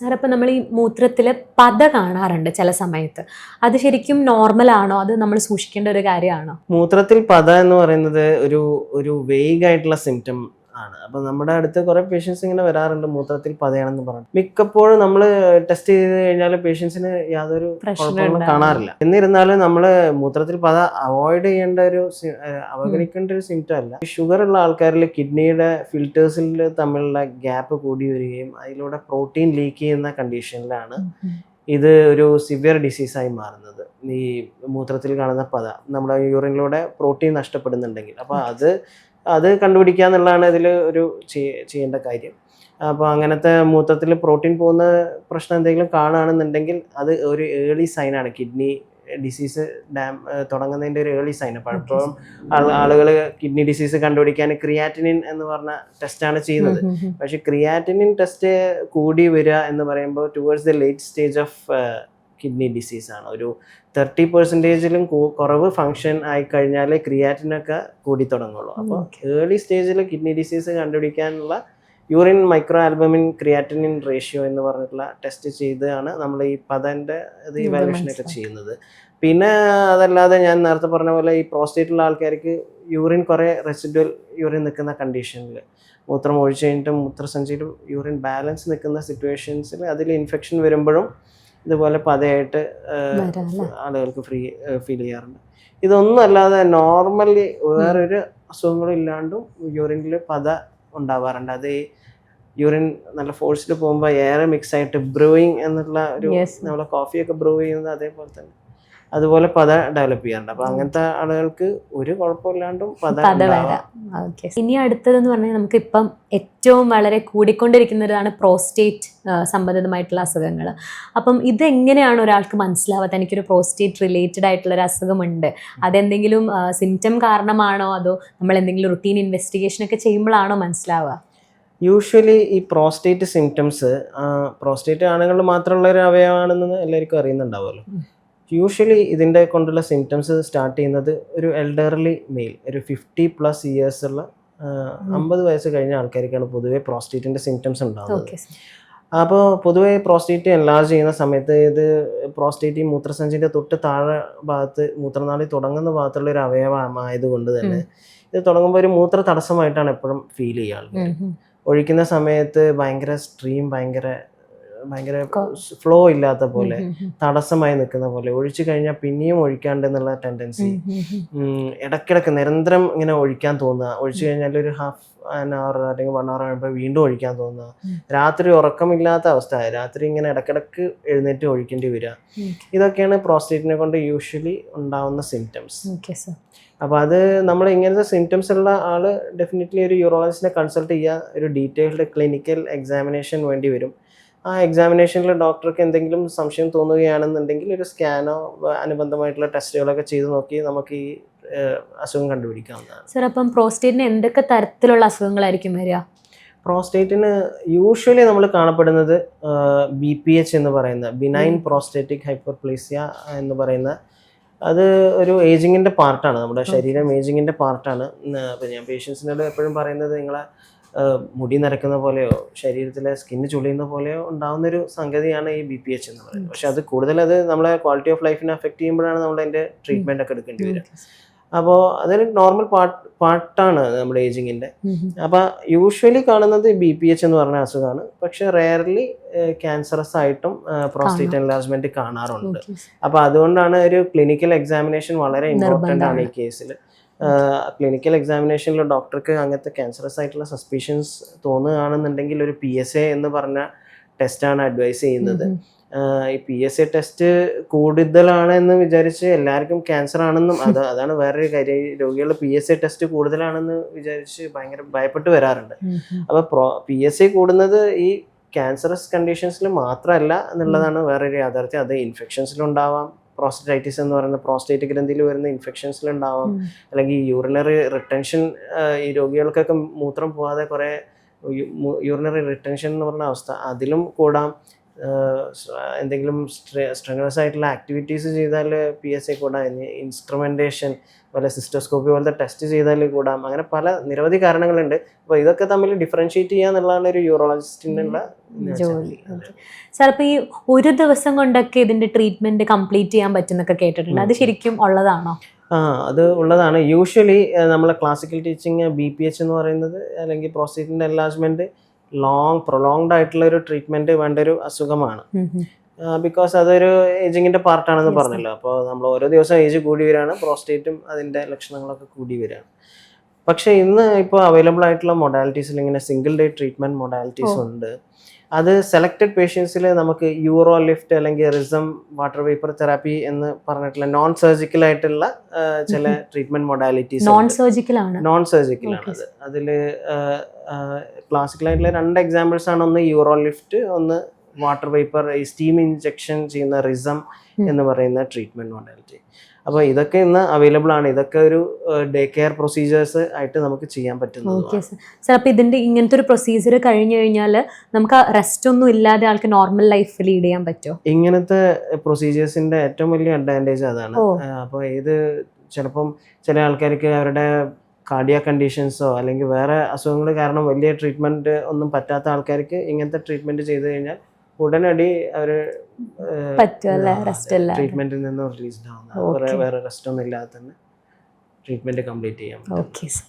Sir അപ്പം നമ്മൾ ഈ മൂത്രത്തിൽ പത കാണാറുണ്ട് ചില സമയത്ത്. അത് ശരിക്കും നോർമൽ ആണോ? അത് നമ്മൾ സൂക്ഷിക്കേണ്ട ഒരു കാര്യമാണോ? മൂത്രത്തിൽ പത എന്ന് പറയുന്നത് ഒരു ഒരു വേഗായിട്ടുള്ള സിംറ്റം ആണ്. അപ്പൊ നമ്മുടെ അടുത്ത് കുറെ പേഷ്യൻസ് ഇങ്ങനെ വരാറുണ്ട് മൂത്രത്തിൽ പതയാണെന്ന് പറഞ്ഞു മിക്കപ്പോഴും നമ്മൾ ടെസ്റ്റ് ചെയ്ത് കഴിഞ്ഞാൽ പേഷ്യൻസിന് യാതൊരു കുഴപ്പങ്ങളും കാണാറില്ല. എന്നിരുന്നാലും നമ്മൾ മൂത്രത്തിൽ പത അവോയ്ഡ് ചെയ്യേണ്ട ഒരു അവഗണിക്കേണ്ട ഒരു സിംറ്റം അല്ല. ഷുഗർ ഉള്ള ആൾക്കാരിൽ കിഡ്നിയുടെ ഫിൽറ്റേഴ്സിൽ തമ്മിലുള്ള ഗ്യാപ്പ് കൂടി വരികയും അതിലൂടെ പ്രോട്ടീൻ ലീക്ക് ചെയ്യുന്ന കണ്ടീഷനിലാണ് ഇത് ഒരു സിവിയർ ഡിസീസായി മാറുന്നത്. ഈ മൂത്രത്തിൽ കാണുന്ന പത. നമ്മുടെ യൂറിനിലൂടെ പ്രോട്ടീൻ നഷ്ടപ്പെടുന്നുണ്ടെങ്കിൽ. അപ്പോൾ അത് അത് കണ്ടുപിടിക്കുക എന്നുള്ളതാണ് ഇതിൽ ഒരു ചെയ്യേണ്ട കാര്യം. അപ്പോൾ അങ്ങനത്തെ മൂത്രത്തിൽ പ്രോട്ടീൻ പോകുന്ന പ്രശ്നം എന്തെങ്കിലും കാണുകയാണെന്നുണ്ടെങ്കിൽ അത് ഒരു ഏർലി സൈനാണ്. കിഡ്നി ഡിസീസ് ഡാം തുടങ്ങുന്നതിന്റെ ഒരു ഏർലി സൈൻ അപ്പോൾ അപ്പോഴും ആളുകൾ കിഡ്നി ഡിസീസ് കണ്ടുപിടിക്കാൻ ക്രിയാറ്റിനിൻ എന്ന് പറഞ്ഞ ടെസ്റ്റാണ് ചെയ്യുന്നത്. പക്ഷേ ക്രിയാറ്റിനിൻ ടെസ്റ്റ് കൂടി വരിക എന്ന് പറയുമ്പോൾ towards the late stage of kidney disease ആണ്. ഒരു തേർട്ടി പെർസെന്റേജിലും കുറവ് ഫങ്ഷൻ ആയി കഴിഞ്ഞാലേ ക്രിയാറ്റിനൊക്കെ കൂടി തുടങ്ങുള്ളൂ. അപ്പോൾ ഏർലി സ്റ്റേജിൽ കിഡ്നി ഡിസീസ് കണ്ടുപിടിക്കാനുള്ള urine micro albumin creatinine ratio എന്ന് പറഞ്ഞിട്ടുള്ള ടെസ്റ്റ് ചെയ്താണ് നമ്മൾ ഈ പതന്റെ ഇത് ഇവാലുവേഷനൊക്കെ. ചെയ്യുന്നത്. പിന്നെ അതല്ലാതെ ഞാൻ നേരത്തെ പറഞ്ഞ പോലെ ഈ പ്രോസ്റ്റേറ്റുള്ള ആൾക്കാർക്ക് യൂറിൻ കുറേ റെസിഡ്വൽ യൂറിൻ നിൽക്കുന്ന കണ്ടീഷനിൽ മൂത്രം ഒഴിച്ചു കഴിഞ്ഞിട്ട് മൂത്രസഞ്ചിയിൽ യൂറിൻ ബാലൻസ് നിൽക്കുന്ന സിറ്റുവേഷൻസിൽ അതിൽ ഇൻഫെക്ഷൻ വരുമ്പോഴും ഇതുപോലെ പതയായിട്ട്? ആളുകൾക്ക് ഫ്രീ ഫീൽ ചെയ്യാറുണ്ട് ഇതൊന്നും അല്ലാതെ നോർമലി വേറൊരു അസുഖങ്ങളും ഇല്ലാണ്ടും യൂറിനിൽ പത ഉണ്ടാവാറുണ്ട് അത് ഈ യൂറിൻ നല്ല ഫോഴ്സിൽ പോകുമ്പോൾ ഏറെ മിക്സ് ആയിട്ട് ബ്രൂയിങ് എന്നുള്ള ഒരു. നമ്മളെ കോഫിയൊക്കെ ബ്രൂ ചെയ്യുന്നത് അതേപോലെ തന്നെ അതുപോലെ പദ ഡെവലപ്പ് ചെയ്യാറുണ്ട്. അപ്പൊ അങ്ങനത്തെ ആളുകൾക്ക് ഒരു കുഴപ്പമില്ലാണ്ടും പത. ഇനി അടുത്തതെന്ന് പറഞ്ഞാൽ നമുക്ക് ഇപ്പം ഏറ്റവും വളരെ കൂടിക്കൊണ്ടിരിക്കുന്നതാണ് പ്രോസ്റ്റേറ്റ് സംബന്ധിതമായിട്ടുള്ള അസുഖങ്ങൾ. അപ്പം ഇതെങ്ങനെയാണ് ഒരാൾക്ക് മനസ്സിലാവാത്ത എനിക്കൊരു പ്രോസ്റ്റേറ്റ് റിലേറ്റഡ് ആയിട്ടുള്ള ഒരു അസുഖമുണ്ട്. അതെന്തെങ്കിലും സിംറ്റം കാരണമാണോ? അതോ നമ്മൾ എന്തെങ്കിലും റുട്ടീൻ ഇൻവെസ്റ്റിഗേഷൻ ഒക്കെ ചെയ്യുമ്പോഴാണോ മനസ്സിലാവുക? യൂഷ്വലി ഈ പ്രോസ്റ്റേറ്റ് സിംറ്റംസ് പ്രോസ്റ്റേറ്റ് ആണുങ്ങളിൽ മാത്രമുള്ള ഒരു അവയവമാണെന്ന് എല്ലാവർക്കും അറിയുന്നുണ്ടാവുമല്ലോ. യൂഷ്വലി ഇതിന്റെ കൊണ്ടുള്ള സിംറ്റംസ് സ്റ്റാർട്ട് ചെയ്യുന്നത് ഒരു എൽഡർലി മെയിൽ ഒരു ഫിഫ്റ്റി പ്ലസ് ഇയേഴ്സ് ഉള്ള അമ്പത് വയസ്സ് കഴിഞ്ഞ ആൾക്കാർക്കാണ് പൊതുവെ പ്രോസ്റ്റേറ്റിന്റെ സിംറ്റംസ് ഉണ്ടാകുന്നത് അപ്പോൾ പൊതുവേ പ്രോസ്റ്റേറ്റ് എൻലാർജ് ചെയ്യുന്ന സമയത്ത് ഇത് പ്രോസ്റ്റേറ്റ് മൂത്രസഞ്ചിന്റെ തൊട്ട് താഴെ ഭാഗത്ത് മൂത്രനാളി തുടങ്ങുന്ന ഭാഗത്തുള്ള ഒരു അവയവമായതുകൊണ്ട് തന്നെ ഇത് തുടങ്ങുമ്പോൾ ഒരു മൂത്ര തടസ്സമായിട്ടാണ് എപ്പോഴും ഫീൽ ചെയ്യുക ആൾക്കാർ ഒഴിക്കുന്ന സമയത്ത് ഭയങ്കര സ്ട്രീം ഭയങ്കര ഭയങ്കര ഫ്ലോ ഇല്ലാത്ത പോലെ തടസ്സമായി നിൽക്കുന്ന പോലെ ഒഴിച്ചു കഴിഞ്ഞാൽ പിന്നെയും ഒഴിക്കാണ്ട് എന്നുള്ള ടെൻഡൻസി ഇടയ്ക്കിടയ്ക്ക് നിരന്തരം ഇങ്ങനെ ഒഴിക്കാൻ തോന്നുക. ഒഴിച്ചു കഴിഞ്ഞാൽ ഒരു ഹാഫ് ആൻ അവർ അല്ലെങ്കിൽ വൺ അവർ ആകുമ്പോൾ വീണ്ടും ഒഴിക്കാൻ തോന്നുക. രാത്രി ഉറക്കമില്ലാത്ത അവസ്ഥ രാത്രി ഇങ്ങനെ ഇടക്കിടക്ക് എഴുന്നേറ്റ് ഒഴിക്കേണ്ടി വരിക. ഇതൊക്കെയാണ് പ്രോസ്റ്റേറ്റിനെ കൊണ്ട് യൂഷ്വലി ഉണ്ടാവുന്ന സിംറ്റംസ് അപ്പോൾ അത് നമ്മൾ ഇങ്ങനത്തെ സിംറ്റംസ് ഉള്ള ആൾ ഡെഫിനറ്റ്ലി ഒരു യൂറോളജിസ്റ്റിനെ കൺസൾട്ട് ചെയ്യുക ഒരു ഡീറ്റെയിൽഡ് ക്ലിനിക്കൽ എക്സാമിനേഷൻ വേണ്ടി വരും. ആ എക്സാമിനേഷനിൽ ഡോക്ടർക്ക് എന്തെങ്കിലും സംശയം തോന്നുകയാണെന്നുണ്ടെങ്കിൽ ഒരു സ്കാനോ അനുബന്ധമായിട്ടുള്ള ടെസ്റ്റുകളൊക്കെ ചെയ്ത് നോക്കി നമുക്ക് ഈ അസുഖം കണ്ടുപിടിക്കാവുന്നതാണ്. സർ അപ്പം പ്രോസ്റ്റേറ്റിന് എന്തൊക്കെ തരത്തിലുള്ള അസുഖങ്ങളായിരിക്കും വരിക? പ്രോസ്റ്റേറ്റിന് യൂഷ്വലി നമ്മൾ കാണപ്പെടുന്നത് ബി പി എച്ച് എന്ന് പറയുന്ന ബിനൈൻ പ്രോസ്റ്റേറ്റിക് ഹൈപ്പർപ്ലേസിയ എന്ന് പറയുന്ന അത് ഒരു ഏജിങ്ങിന്റെ പാർട്ടാണ് നമ്മുടെ ശരീരം ഏജിങ്ങിന്റെ പാർട്ടാണ് ഇപ്പം ഞാൻ പേഷ്യൻസിനോട് എപ്പോഴും പറയുന്നത് നിങ്ങളെ മുടി നരക്കുന്ന പോലെയോ ശരീരത്തിലെ സ്കിന്ന് ചുളിയുന്ന പോലെയോ ഉണ്ടാവുന്നൊരു സംഗതിയാണ് ഈ ബി പി എച്ച് എന്ന് പറയുന്നത്. പക്ഷെ അത് കൂടുതൽ അത് നമ്മളെ ക്വാളിറ്റി ഓഫ് ലൈഫിനെ അഫക്റ്റ് ചെയ്യുമ്പോഴാണ് നമ്മൾ അതിന്റെ ട്രീറ്റ്മെന്റ് ഒക്കെ എടുക്കേണ്ടി വരിക. അപ്പോൾ അതൊരു നോർമൽ പാർട്ട് പാർട്ടാണ് നമ്മുടെ ഏജിങ്ങിന്റെ അപ്പോൾ യൂഷ്വലി കാണുന്നത് ബി പി എച്ച് എന്ന് പറഞ്ഞ അസുഖമാണ് പക്ഷെ റെയർലി ക്യാൻസറസ് ആയിട്ടും പ്രോസ്റ്റേറ്റ് എൻലാർജ്മെന്റ് കാണാറുണ്ട്. അപ്പോൾ അതുകൊണ്ടാണ് ഒരു ക്ലിനിക്കൽ എക്സാമിനേഷൻ വളരെ ഇമ്പോർട്ടന്റ് ആണ് ഈ കേസിൽ ക്ലിനിക്കൽ എക്സാമിനേഷനിൽ ഡോക്ടർക്ക് അങ്ങനത്തെ ക്യാൻസറസ് ആയിട്ടുള്ള സസ്പീഷൻസ് തോന്നുകയാണെന്നുണ്ടെങ്കിൽ ഒരു പി എസ് എ എന്ന് പറഞ്ഞ ടെസ്റ്റാണ് അഡ്വൈസ് ചെയ്യുന്നത്. ഈ പി എസ് എ ടെസ്റ്റ് കൂടുതലാണ് എന്ന് വിചാരിച്ച് എല്ലാവർക്കും ക്യാൻസർ ആണെന്നും അത് അതാണ് വേറൊരു കാര്യം. രോഗികളുടെ രോഗികൾ പി എസ് എ ടെസ്റ്റ് കൂടുതലാണെന്ന് വിചാരിച്ച് ഭയങ്കര ഭയപ്പെട്ട് വരാറുണ്ട്. അപ്പോൾ പ്രോ പി എസ് എ കൂടുന്നത് ഈ ക്യാൻസറസ് കണ്ടീഷൻസിൽ മാത്രമല്ല എന്നുള്ളതാണ് വേറൊരു യാഥാർത്ഥ്യം. അത് ഇൻഫെക്ഷൻസിലുണ്ടാവാം പ്രോസ്റ്റൈറ്റിസ് എന്ന് പറയുന്ന പ്രോസ്റ്റേറ്റ് ഗ്രന്ഥിയിൽ വരുന്ന ഇൻഫെക്ഷൻസിൽ ഇൻഫെക്ഷൻസിലുണ്ടാവാം അല്ലെങ്കിൽ യൂറിനറി റിട്ടൻഷൻ ഈ രോഗികൾക്കൊക്കെ മൂത്രം പോവാതെ കുറേ യൂറിനറി റിട്ടൻഷൻ എന്ന് പറഞ്ഞ അവസ്ഥ അതിലും കൂടാം. എന്തെങ്കിലും സ്ട്രെങ്ങസ് ആയിട്ടുള്ള ആക്ടിവിറ്റീസ് ചെയ്താൽ പി എസ് ഐ കൂടാം ഇൻസ്ട്രുമെന്റേഷൻ പോലെ സിസ്റ്റോസ്കോപ്പി പോലത്തെ ടെസ്റ്റ് ചെയ്താൽ കൂടാം. അങ്ങനെ പല നിരവധി കാരണങ്ങളുണ്ട്. അപ്പോൾ ഇതൊക്കെ തമ്മിൽ ഡിഫറൻഷ്യേറ്റ് ചെയ്യുക എന്നുള്ളതാണ് ഒരു യൂറോളജിസ്റ്റിന്റെ ഉള്ള എന്ന് വെച്ചാൽ. ജോലി. സാർ അപ്പോൾ ഈ ഒരു ദിവസം കൊണ്ടൊക്കെ ഇതിന്റെ ട്രീറ്റ്മെന്റ് കംപ്ലീറ്റ് ചെയ്യാൻ പറ്റുന്നൊക്കെ കേട്ടിട്ടുണ്ട്. അത് ശരിക്കും ഉള്ളതാണോ? ആ അത് ഉള്ളതാണ്. യൂഷ്വലി നമ്മളെ classical teaching B P H എന്ന് പറയുന്നത് അല്ലെങ്കിൽ പ്രോസ്റ്റേറ്റിന്റെ എൻലാജ്മെന്റ് ലോങ് പ്രൊലോങ്ഡ് ആയിട്ടുള്ള ഒരു ട്രീറ്റ്മെന്റ് വേണ്ട ഒരു അസുഖമാണ്. ബിക്കോസ് അതൊരു ഏജിങ്ങിന്റെ പാർട്ടാണെന്ന് പറഞ്ഞല്ലോ. അപ്പോൾ നമ്മൾ ഓരോ ദിവസം ഏജ് കൂടി വരികയാണ് പ്രോസ്റ്റേറ്റും അതിന്റെ ലക്ഷണങ്ങളൊക്കെ കൂടി വരികയാണ്. പക്ഷേ ഇന്ന് ഇപ്പോൾ അവൈലബിൾ ആയിട്ടുള്ള മൊഡാലിറ്റീസിൽ ഇങ്ങനെ സിംഗിൾ ഡേ ട്രീറ്റ്മെന്റ് മൊഡാലിറ്റീസ് ഉണ്ട്. അത് സെലക്റ്റഡ് പേഷ്യൻസിൽ നമുക്ക് യൂറോ ലിഫ്റ്റ് അല്ലെങ്കിൽ റിസം വാട്ടർ വേപ്പർ തെറാപ്പി എന്ന് പറഞ്ഞിട്ടുള്ള നോൺ സർജിക്കൽ ആയിട്ടുള്ള ചില. ട്രീറ്റ്മെന്റ് മൊഡാലിറ്റീസ് നോൺ സർജിക്കൽ ആണ്. നോൺ സർജിക്കൽ ആണ് അത്. അതിൽ ക്ലാസിക്കൽ ആയിട്ടുള്ള രണ്ട് എക്സാമ്പിൾസ് ആണ് ഒന്ന് യൂറോ ലിഫ്റ്റ് ഒന്ന് വാട്ടർ വേപ്പർ ഈ സ്റ്റീം ഇഞ്ചെക്ഷൻ ചെയ്യുന്ന റിസം എന്ന് പറയുന്ന ട്രീറ്റ്മെന്റ് മോഡാലിറ്റി. അപ്പോൾ ഇതൊക്കെ ഇന്ന് അവൈലബിൾ ആണ്. ഇതൊക്കെ ഒരു ഡേ കെയർ പ്രൊസീജിയേഴ്സ് ആയിട്ട് നമുക്ക് ചെയ്യാൻ പറ്റുന്നു സർ അപ്പോൾ ഇതിന്റെ ഇങ്ങനത്തെ ഒരു പ്രൊസീജിയർ കഴിഞ്ഞു കഴിഞ്ഞാൽ നമുക്ക് റെസ്റ്റ് ഒന്നും ഇല്ലാതെ ആൾക്ക് നോർമൽ ലൈഫ് ലീഡ് ചെയ്യാൻ പറ്റുമോ ഇങ്ങനത്തെ പ്രൊസീജിയേഴ്സിന്റെ ഏറ്റവും വലിയ അഡ്വാന്റേജ് അതാണ്. അപ്പോൾ ഇത് ചിലപ്പം ചില ആൾക്കാർക്ക് അവരുടെ കാർഡിയ കണ്ടീഷൻസോ അല്ലെങ്കിൽ വേറെ അസുഖങ്ങൾ കാരണം വലിയ ട്രീറ്റ്മെന്റ് ഒന്നും പറ്റാത്ത ആൾക്കാർക്ക് ഇങ്ങനത്തെ ട്രീറ്റ്മെന്റ് ചെയ്തു കഴിഞ്ഞാൽ ഉടനടി അവർ പറ്റും ട്രീറ്റ്മെന്റിൽ നിന്ന് റിലീസ്ഡ് ആവുന്ന. വേറെ വേറെ റെസ്റ്റ് ഒന്നും ഇല്ലാതെ തന്നെ ട്രീറ്റ്മെന്റ് കംപ്ലീറ്റ് ചെയ്യാം ഓക്കെ സാർ